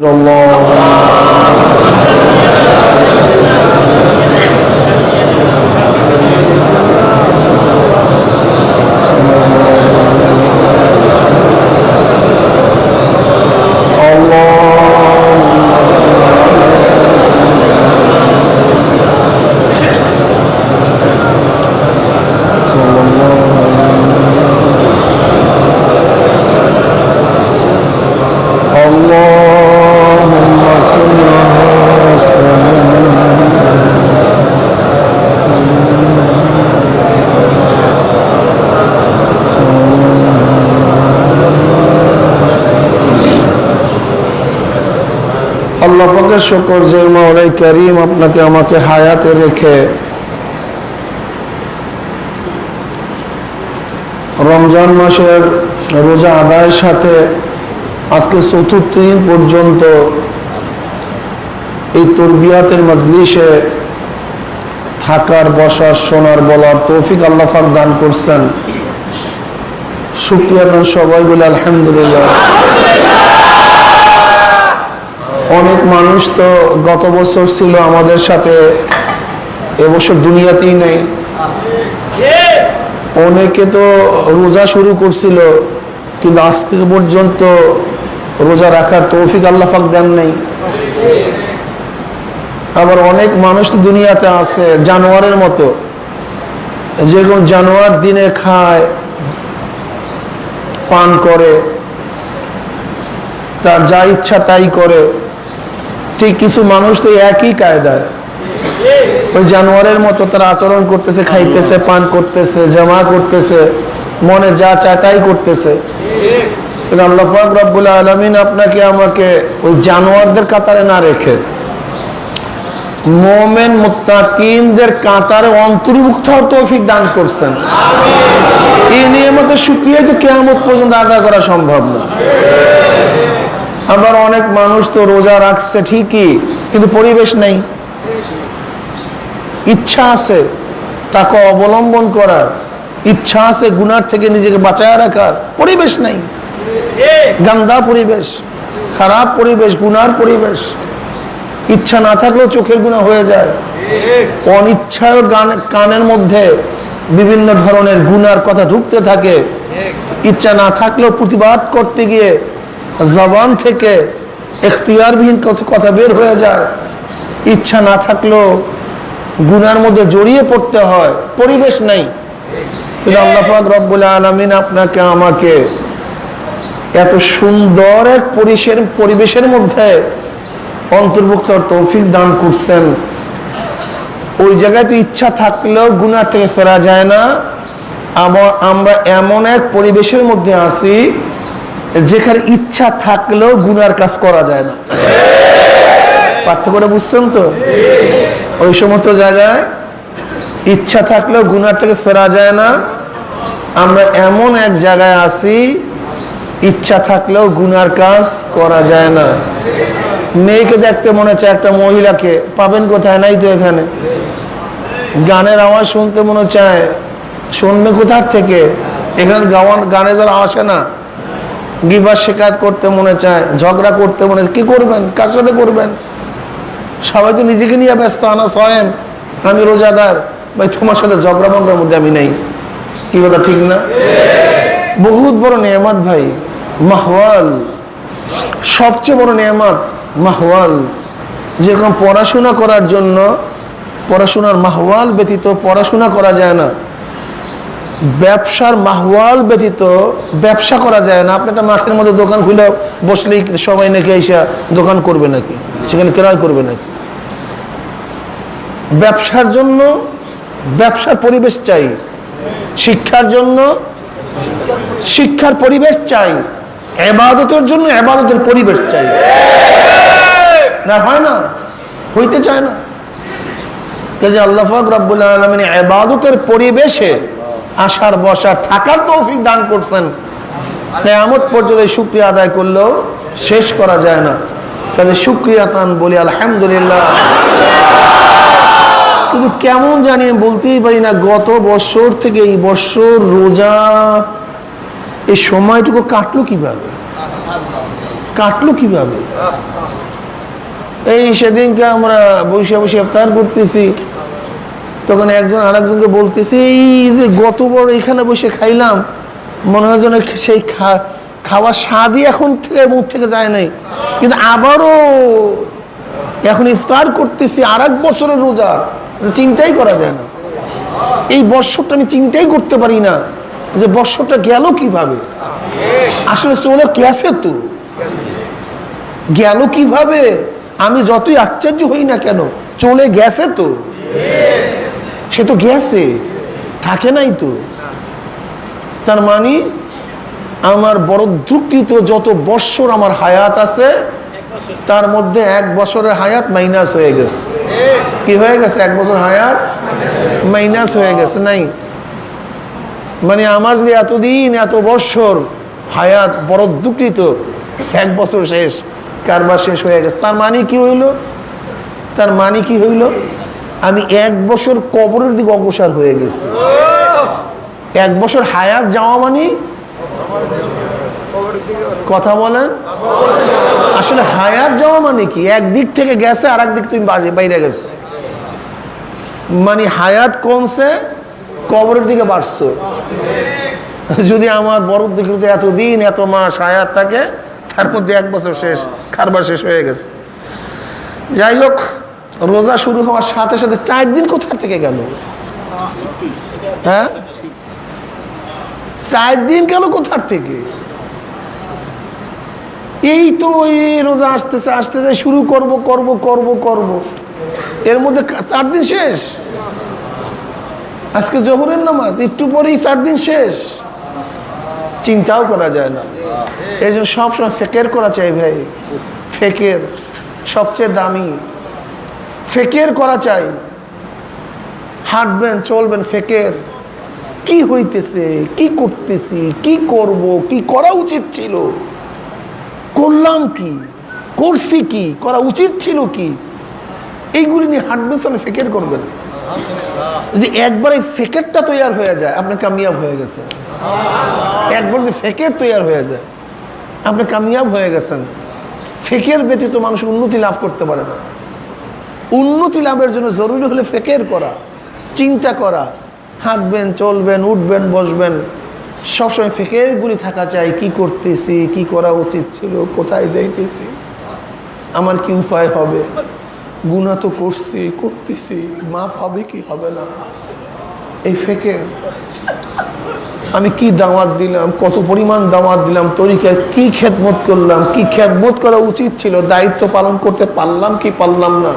اللهم আল্লাহ পাকের শুকর যে মাওলাই করিম আপনাকে আমাকে হায়াতে রেখে রমজান মাসের রোজা আদায়ের সাথে আজকে চতুর্থ দিন পর্যন্ত এই তরবিয়াতের মজলিসে থাকার, বসার, শোনার, বলার তৌফিক আল্লাহ পাক দান করছেন। শুক্রিয়া সবাই বলে আলহামদুলিল্লাহ। অনেক মানুষ তো গত বছর ছিল আমাদের সাথে এবছর দুনিয়াতেই নেই। অনেকে তো রোজা শুরু করছিল, কিন্তু আজকে পর্যন্ত রোজা রাখার তৌফিক আল্লাহ পাক দেন নেই। আবার অনেক মানুষ তো দুনিয়াতে আছে, জানোয়ারের মতো। যেরকম জানোয়ার দিনে খায়, পান করে, তার যা ইচ্ছা তাই করে। ঠিক কিছু মানুষ তো একই কায়দায়। ওই জানোয়ারের মতো তারা আচরণ করতেছে, খাইতেছে, পান করতেছে, জামা করতেছে, মনে যা চায় তাই করতেছে। কিন্তু আল্লাহ পাক রব্বুল আলমিন আপনাকে আমাকে ওই জানোয়ারদের কাতারে না রেখে মোমেন মুত্তাকিনদের কাতারে অন্তর্ভুক্ত হওয়ার তৌফিক দান করছেন। এই নিয়মতের সুক্রিয়া তো কেয়ামত পর্যন্ত আদায় করা সম্ভব না। আবার অনেক মানুষ তো রোজা রাখছে ঠিকই, কিন্তু পরিবেশ নেই। ইচ্ছা আছে তাকে অবলম্বন করার, ইচ্ছা আছে গুনার থেকে নিজেকে বাঁচায় রাখার, পরিবেশ নেই। গান্দা পরিবেশ, খারাপ পরিবেশ, গুনার পরিবেশ। ইচ্ছা না থাকলেও চোখের গুণা হয়ে যায়। অনিচ্ছায় গান, কানের মধ্যে বিভিন্ন ধরনের গুনার কথা ঢুকতে থাকে। ইচ্ছা না থাকলেও প্রতিবাদ করতে গিয়ে জবান থেকে এখতিয়ারবিহীন কথা- বের হয়ে যায়। ইচ্ছা না থাকলেও গুনার মধ্যে জড়িয়ে পড়তে হয়। পরিবেশ নাই। কিন্তু আল্লাহ পাক রব্বুল আলমিন আপনাকে, আমাকে এত সুন্দর এক পরিবেশের পরিবেশের মধ্যে অন্তর্ভুক্ত তৌফিক দান করছেন। ওই জায়গায় তো ইচ্ছা থাকলেও গুনার থেকে ফেরা যায় না। আবার আমরা এমন এক পরিবেশের মধ্যে আছি যেখানে ইচ্ছা থাকলেও গুনার কাজ করা যায় না। পার্থক্যটা বুঝছেন তো? ওই সমস্ত জায়গায় ইচ্ছা থাকলেও গুনার থেকে ফেরা যায় না। আমরা এমন এক জায়গায় আসি ইচ্ছা থাকলেও গুনার কাজ করা যায় না। মেয়েকে দেখতে মনে হচ্ছে একটা মহিলাকে, পাবেন কোথায়? নাই তো এখানে। গানের আওয়াজ শুনতে মনে চায় শুনবে কোথার থেকে? এখানে গাওয়ান গানে যারা আসে না গিবার শেখাত করতে মনে চায়, ঝগড়া করতে মনে চায়, কি করবেন? কার সাথে করবেন? সবাই তো নিজেকে নিয়ে ব্যস্ত, আনা সয়েম আমি রোজাদার। ভাই, তোমার সাথে ঝগড়া মগড়ার মধ্যে আমি নেই। কি কথা, ঠিক না? বহুত বড় নিয়ামত ভাই, মাহওয়াল। সবচেয়ে বড় নিয়ামত মাহওয়াল। যেরকম পড়াশোনা করার জন্য, পড়াশোনার মাহওয়াল ব্যতীত পড়াশোনা করা যায় না। ব্যবসার মাহওয়াল ব্যতীত ব্যবসা করা যায় না। আপনি একটা মাঠের মধ্যে দোকান খুলে বসলেই সবাই নাকি এসে দোকান করবে নাকি? সেখানে ক্রয় করবে নাকি? ব্যবসার জন্য ব্যবসার পরিবেশ চাই। শিক্ষার জন্য শিক্ষার পরিবেশ চাই। এবাদতের জন্য এবাদতের পরিবেশ চাই। না, হয় না? হইতে চায় না। কাজে আল্লাহ রব্বুল আলমিন এবাদতের পরিবেশে আসার বসার থাকার তৌফিক দান করছেন। কেয়ামত পর্যন্ত এই শুক্রিয়া আদায় করলেও শেষ করা যায় না। কাজে শুক্রিয়া তান বলি, আলহামদুলিল্লাহ। কিন্তু কেমন জানি বলতেই পারি না, গত বছর থেকে এই বছর রোজা, এই সময়টুকু কাটলো কীভাবে? কাটলো কীভাবে? এই সেদিনকে আমরা বসে বসে ইফতার করতেছি। তখন একজন আরেকজনকে বলতেছে, এই যে গত বড় এখানে বসে খাইলাম, মনে হয় যেন সেই খাওয়ার স্বাদই এখন থেকে মুখ থেকে যায় নাই। কিন্তু আবারও এখন ইফতার করতেছি আর এক বছরের রোজার চিন্তাই করা যায় না। এই বৎসরটা আমি চিন্তাই করতে পারি না যে বৎসরটা গেল কীভাবে। আসলে চলে গেছে তো। গেল কীভাবে? আমি যতই আশ্চর্য হই না কেন, চলে গেছে তো। সে তো গেছে, থাকে নাই তো। তার মানে আমার বড় দুঃখিত যত বৎসর আমার হায়াত আছে, তার মধ্যে এক বছরের হায়াত মাইনাস হয়ে গেছে। কি হয়ে গেছে? এক বছর হায়াত মাইনাস হয়ে গেছে, নাই। মানে আমার যদি এতদিন, এত বৎসর হায়াত বড় দুঃখিত এক বছর শেষ, কারবার শেষ হয়ে গেছে, তার মানে কি হইল? তার মানে কি হইল? আমি এক বছর কবরের দিকে অগ্রসর হয়ে গেছি। এক বছর হায়াত যাওয়া মানে? কথা বলেন। আসলে হায়াত যাওয়া মানে কি? একদিক থেকে গেছে আর একদিক তুমি বাইরে গেছো। মানে হায়াত কমছে, কবরের দিকে বাড়ছো। যদি আমার বড় দিকে যদি এতদিন, এত মাস হায়াত থাকে, তার মধ্যে এক বছর শেষ, কারবার শেষ হয়ে গেছে। যাই হোক রোজা শুরু হওয়ার সাথে সাথে চার দিন কোথা থেকে গেল? হ্যাঁ? চার দিন গেল কোথার থেকে? এই তো এই রোজা আসতেছে আসতেছে, শুরু করব করব করব করব। এর মধ্যে চার দিন শেষ? আজকে জোহরের নামাজ, একটু পরেই চার দিন শেষ? চিন্তাও করা যায় না। এই জন্য সবসময় ফেকের করা চাই ভাই, ফেকের, সবচেয়ে দামি। ফেকের করা চাই। হাঁটবেন, চলবেন, ফেকের। কি হইতেছে? কি করতেছি? কি করব? কি করা উচিত ছিল? করলাম কি? করছি কি? করা উচিত ছিল কি? এইগুলি নিয়ে হাঁটবেন চলে ফেকের করবেন। যদি একবার এই ফেকেরটা তৈয়ার হয়ে যায় আপনার কামিয়াব হয়ে গেছে একবার যদি ফেকের তৈয়ার হয়ে যায়, আপনি কামিয়াব হয়ে গেছেন। ফেকের ব্যতীত মানুষ উন্নতি লাভ করতে পারে না। উন্নতি লাভের জন্য জরুরি হলে ফেকের করা, চিন্তা করা, হাঁটবেন, চলবেন, উঠবেন, বসবেন, সবসময় ফেকেরগুলি থাকা চাই, কি করতেছি, কি করা উচিত ছিল, কোথায় যাইতেছি, আমার কি উপায় হবে? গুণা তো করছি, করতেছি মাপ হবে কি হবে না? এই ফেকের, আমি কি দাওয়াত দিলাম, কত পরিমাণ দাওয়াত দিলাম, তরিকার কি খেদমত করলাম, কি খেদমত করা উচিত ছিল, দায়িত্ব পালন করতে পারলাম কি পারলাম না?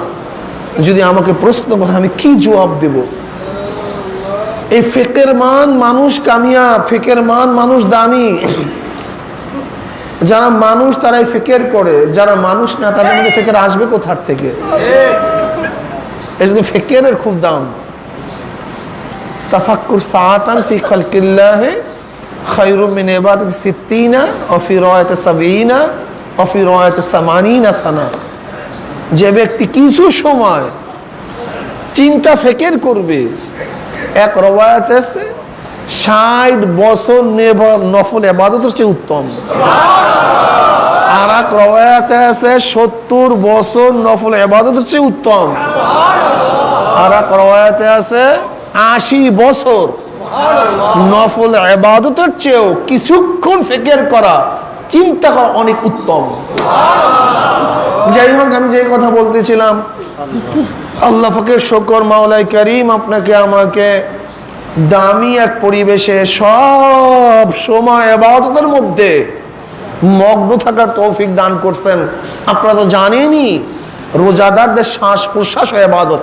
যদি আমাকে প্রশ্ন করে, আমি কি জবাব দেব? এই ফেকের মান মানুষ কামিয়া, ফেকের মান মানুষ দামি। যারা মানুষ তারাই ফেকের করে, যারা মানুষ না, তাদের মধ্যে ফেকের আসবে কোথার থেকে? এই জন্য ফেকের খুব দাম। তাফাক্কুর সাহাতান ফি খালকিল্লাহে খৈরুমিন এবাদ সিদ্দিনা অফি রয়ত সাবিনা অফি রয়ত সামানিনা সানা। যে ব্যক্তি কিছু সময় চিন্তা ফেকের করবে, এক রবায়াত আছে, ষাট বছর নফল এবাদত হচ্ছে উত্তম। আর এক রবায়াতে আছে, সত্তর বছর নফল এবাদত হচ্ছে উত্তম। আর এক রবায়াতে আছে, আশি বছর নফল এবাদতের চেয়েও কিছুক্ষণ ফেকের করা, চিন্তা করা অনেক উত্তম। যাই হোক, আমি যে কথা বলতেছিলাম, আল্লাহ ফকের শকর মাওলাই করিম আপনাকে আমাকে দামি এক পরিবেশে সব সময় এবাদতের মধ্যে মগ্ন থাকার তৌফিক দান করছেন। আপনারা তো জানেনই, রোজাদারদের শ্বাস প্রশ্বাস ও এবাদত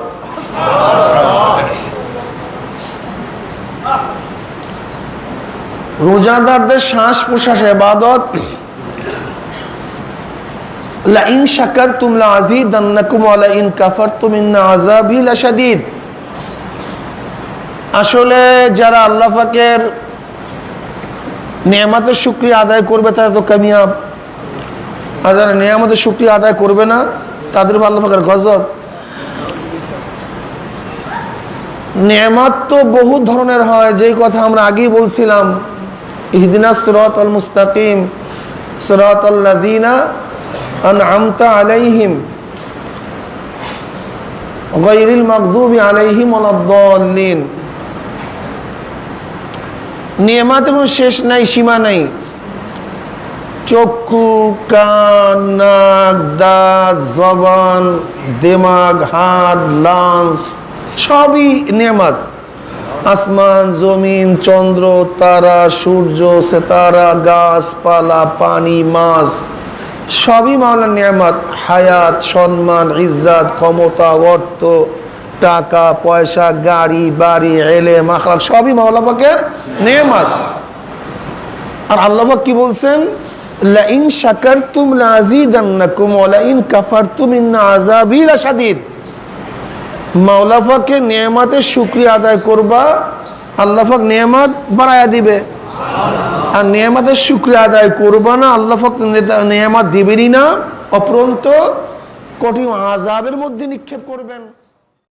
রোজাদারদের শ্বাস প্রশ্বাস এবাদত লাইন শাকার তুমলা আজিদ আন্নাকুম ইন কাফার তুমিন্না আজাবি লাশাদিদ। আসলে যারা আল্লাহ পাকের নিয়ামতের শুক্রিয়া আদায় করবে, তারা তো কামিয়াব। আর যারা নিয়ামতের শুক্রিয়া আদায় করবে না, তাদের আল্লাহ পাকের গজব। নিয়ামত তো বহু ধরনের হয়, যেই কথা আমরা আগেই বলছিলাম। ইহদিনা সিরাত আল মুস্তাকিম সিরাত আল্লাযিনা أنعمت عليهم غير المغضوب عليهم ولا الضالين নিয়ামতের কোনো শেষ নাই সীমা নাই চক্ষু কান নাক দাঁত জবান দিমাগ হাত লাঞ্চ সবই নিয়ামত আসমান জমিন চন্দ্র তারা সূর্য সেতারা গাছপালা পানি মাছ সবই মাওলার নিয়ামত। হায়াত, সম্মান, ইজ্জাত, ক্ষমতা, অর্থ, টাকা, পয়সা, গাড়ি, বাড়ি এলে মাখলাক সবই মাওলা পাকের নিয়ামত। আর আল্লাহবাক কি বলছেন? লাইন শাকারতুম লাযিদান্নাকুম ওয়া লাইন কাফারতুম ইন্না আযাবি লাশাদীদ মাওলা পাকের নিয়ামতের শুকরিয়া আদায় করবা, আল্লাহ পাক নিয়ামত বাড়ায়া দিবে। আর নিয়ামাতের শুক্রিয়া আদায় করব না। আল্লাহ পাক নিয়ামাত দিবেনই না। অপরন্ত কঠিন আজাবের মধ্যে নিক্ষেপ করবেন।